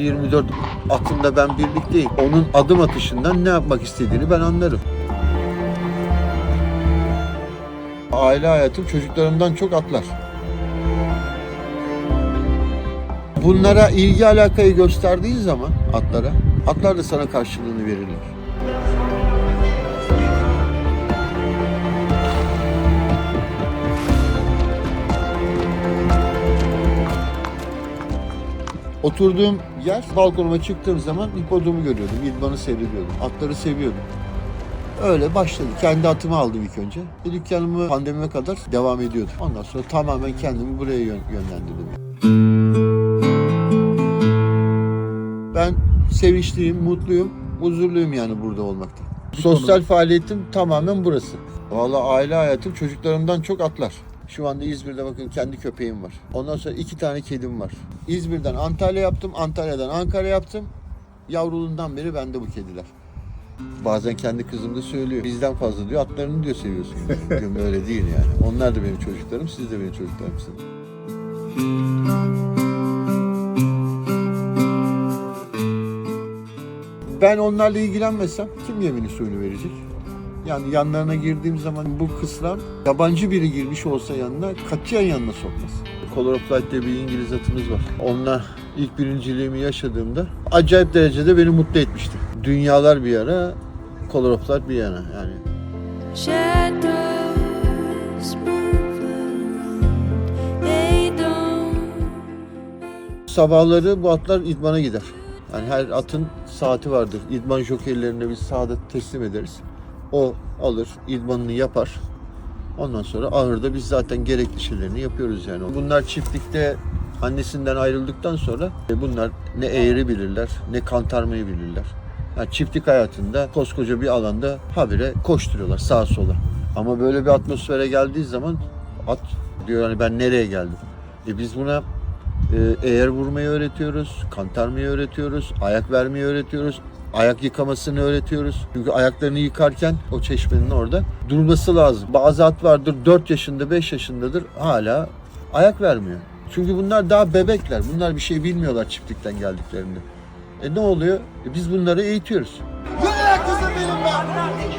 24 atımda ben birlikteyim. Onun adım atışından ne yapmak istediğini ben anlarım. Aile hayatım çocuklarımdan çok atlar. Bunlara ilgi alakayı gösterdiğin zaman atlara, atlar da sana karşılığını verirler. Oturduğum yer, balkonuma çıktığım zaman hipodromu görüyordum, idmanı seyrediyordum, atları seviyordum. Öyle başladı. Kendi atımı aldım ilk önce. Bir dükkanımı pandemime kadar devam ediyordum. Ondan sonra tamamen kendimi buraya yön- yönlendirdim. Ben sevinçliyim, mutluyum, huzurluyum yani burada olmakta. Sosyal faaliyetim tamamen burası. Vallahi aile hayatım çocuklarımdan çok atlar. Şu anda İzmir'de bakın kendi köpeğim var. Ondan sonra iki tane kedim var. İzmir'den Antalya yaptım, Antalya'dan Ankara yaptım. Yavruluğundan beri bende bu kediler. Bazen kendi kızım da söylüyor. Bizden fazla diyor, atlarını diyor seviyorsun. diyor. Diyorum öyle değil yani. Onlar da benim çocuklarım, siz de benim çocuklarımsınız. Ben onlarla ilgilenmesem kim yemini suyunu verecek? Yani yanlarına girdiğim zaman bu kısran yabancı biri girmiş olsa yanına katiyen yanına sokmaz. Color of Light diye bir İngiliz atımız var. Onunla ilk birinciliğimi yaşadığımda acayip derecede beni mutlu etmişti. Dünyalar bir yana, Color of Light bir yana yani. Sabahları bu atlar idmana gider. Yani her atın saati vardır. İdman jokeylerine biz sahada teslim ederiz. O alır, idmanını yapar. Ondan sonra ahırda biz zaten gerekli şeylerini yapıyoruz yani. Bunlar çiftlikte annesinden ayrıldıktan sonra e, bunlar ne eğri bilirler, ne kantarmayı bilirler. Yani çiftlik hayatında koskoca bir alanda habire koşturuyorlar sağa sola. Ama böyle bir atmosfere geldiği zaman at diyor hani ben nereye geldim? E biz buna e, eğer vurmayı öğretiyoruz, kantarmayı öğretiyoruz, ayak vermeyi öğretiyoruz, ayak yıkamasını öğretiyoruz. Çünkü ayaklarını yıkarken o çeşmenin orada durması lazım. Bazı at vardır 4 yaşında 5 yaşındadır hala ayak vermiyor. Çünkü bunlar daha bebekler. Bunlar bir şey bilmiyorlar çiftlikten geldiklerinde. E ne oluyor? E biz bunları eğitiyoruz. Yürü kızım benim be.